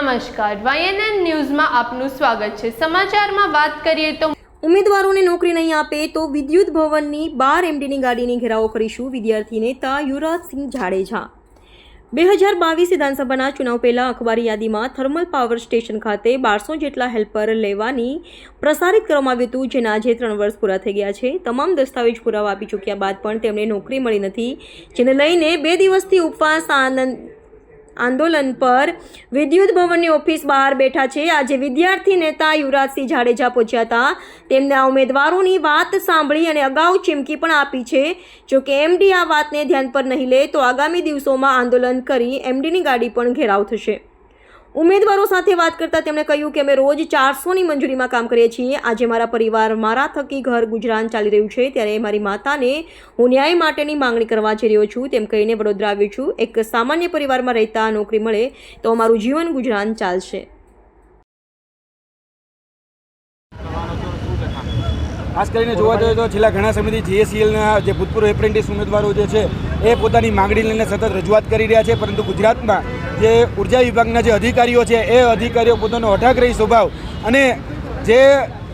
નમસ્કાર. વાયએનએન ન્યૂઝમાં આપનું સ્વાગત છે. સમાચારમાં વાત કરીએ તો ઉમેદવારોને નોકરી નહીં આપે તો વિદ્યુત ભવનની બાર એમડીની ગાડીની ઘેરાવો કરીશું વિદ્યાર્થી નેતા યુવરાજસિંહ જાડેજા. બે હજાર બાવીસ વિધાનસભાના ચુનાવ પહેલાં અખબારી યાદીમાં થર્મલ પાવર સ્ટેશન ખાતે બારસો જેટલા હેલ્પર લેવાની પ્રસારિત કરવામાં આવ્યું હતું, જેના આજે ત્રણ વર્ષ પૂરા થઈ ગયા છે. તમામ દસ્તાવેજ પુરાવા આપી ચૂક્યા બાદ પણ તેમને નોકરી મળી નથી, જેને લઈને બે દિવસથી ઉપવાસ આનંદ આંદોલન પર વિદ્યુત ભવનની ઓફિસ બહાર બેઠા છે. આજે વિદ્યાર્થી નેતા યુવરાજસિંહ જાડેજા પહોંચ્યા હતા. તેમના ઉમેદવારોની વાત સાંભળી અને અગાઉ ચીમકી પણ આપી છે. જો કે એમડી આ વાતને ધ્યાન પર નહીં લે તો આગામી દિવસોમાં આંદોલન કરી એમડીની ગાડી પણ ઘેરાવ થશે. ઉમેદવારો સાથે વાત કરતા તેમણે કહ્યું કે અમે રોજ ચારસોની મંજૂરીમાં કામ કરીએ છીએ. આજે મારા પરિવાર મારા થકી ઘર ગુજરાન ચાલી રહ્યું છે. ત્યારે મારી માતાને હું ન્યાય માટેની માંગણી કરવા જઈ રહ્યો છું. તેમ કહીને વડોદરા આવ્યો છું. એક સામાન્ય પરિવારમાં રહેતા નોકરી મળે તો અમારું જીવન ગુજરાન ચાલશે. ખાસ કરીને જોવા જઈએ તો છેલ્લા ઘણા સમયથી જીએસસીએલના જે ભૂતપૂર્વ એપ્રેન્ટિસ ઉમેદવારો જે છે, એ પોતાની માંગણી લઈને સતત રજૂઆત કરી રહ્યા છે. પરંતુ ગુજરાતમાં જે ઊર્જા વિભાગના જે અધિકારીઓ છે, એ અધિકારીઓ પોતાનો હઠાગ્રહી સ્વભાવ. અને જે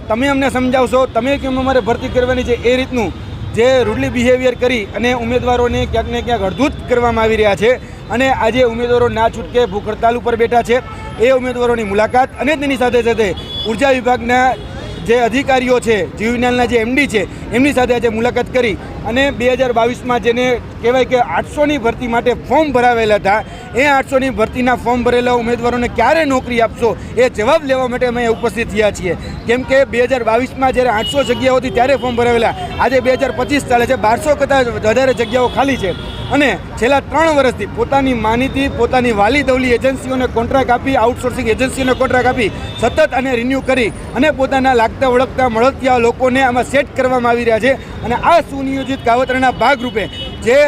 તમે અમને સમજાવશો, તમે કેમ અમારે ભરતી કરવાની છે, એ રીતનું જે રૂડલી બિહેવિયર કરી અને ઉમેદવારોને ક્યાંક ને ક્યાંક અડધૂત કરવામાં આવી રહ્યા છે અને આજે ઉમેદવારો ના છૂટકે ભૂખ હડતાલ ઉપર બેઠા છે. એ ઉમેદવારોની મુલાકાત અને તેની સાથે સાથે ઊર્જા વિભાગના જે અધિકારીઓ છે જીવનાલના જે એમડી છે, એમની સાથે આજે મુલાકાત કરી અને બે હજાર બાવીસમાં જેને કહેવાય કે આઠસોની ભરતી માટે ફોર્મ ભરાવેલા હતા, એ આઠસોની ભરતીના ફોર્મ ભરેલા ઉમેદવારોને ક્યારે નોકરી આપશો એ જવાબ લેવા માટે અમે ઉપસ્થિત થયા છીએ. કેમ કે બે હજાર બાવીસમાં જ્યારે આઠસો જગ્યાઓથી ત્યારે ફોર્મ ભરાવેલા, આજે બે હજાર પચીસ ચાલે છે, બારસો કરતાં વધારે જગ્યાઓ ખાલી છે. અને છેલ્લા ત્રણ વર્ષથી પોતાની માનીતી, પોતાની વાલી દવલી એજન્સીઓને કોન્ટ્રાક્ટ આપી આઉટસોર્સિંગ એજન્સીઓને કોન્ટ્રાક્ટ આપી, સતત અને રિન્યૂ કરી અને પોતાના લાગતા ઓળખતા મળતિયા લોકોને આમાં સેટ કરવામાં આવી રહ્યા છે. અને આ સુનિયોજિત કાવતરાના ભાગરૂપે જે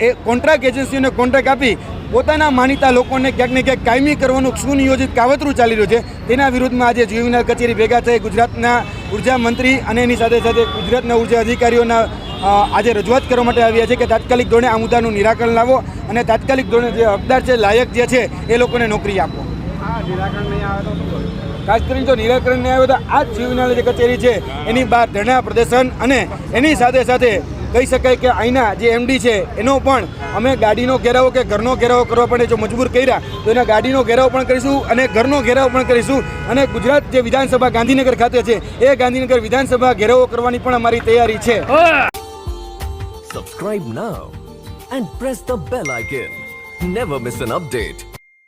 એ કોન્ટ્રાક્ટ એજન્સીઓને કોન્ટ્રાક્ટ આપી પોતાના માનીતા લોકોને ક્યાંક ને ક્યાંક કાયમી કરવાનું સુનિયોજિત કાવતરું ચાલી રહ્યું છે. તેના વિરુદ્ધમાં આજે જીવનાર કચેરી ભેગા થઈ ગુજરાતના ઊર્જા મંત્રી અને એની સાથે સાથે ગુજરાતના ઊર્જા અધિકારીઓના આજે રજૂઆત કરવા માટે આવ્યા છે કે તાત્કાલિક ધોરણે આ મુદ્દાનું નિરાકરણ લાવો અને તાત્કાલિક ધોરણે જે હકદાર છે લાયક જે છે એ લોકોને નોકરી આપો. ખાસ કરીને જો નિરાકરણ નહીં આવે તો આ જ જીવનાલ જે કચેરી છે એની બહાર ધરણા પ્રદર્શન અને એની સાથે સાથે કહી શકાય કે અહીંના જે એમડી છે, એનો પણ અમે ગાડીનો ઘેરાવો કે ઘરનો ઘેરાવો કરવા માટે જો મજબૂર કર્યા, તો એના ગાડીનો ઘેરાવો પણ કરીશું અને ઘરનો ઘેરાવો પણ કરીશું. અને ગુજરાત જે વિધાનસભા ગાંધીનગર ખાતે છે, એ ગાંધીનગર વિધાનસભા ઘેરાવો કરવાની પણ અમારી તૈયારી છે. Subscribe now and press the bell icon never miss an update.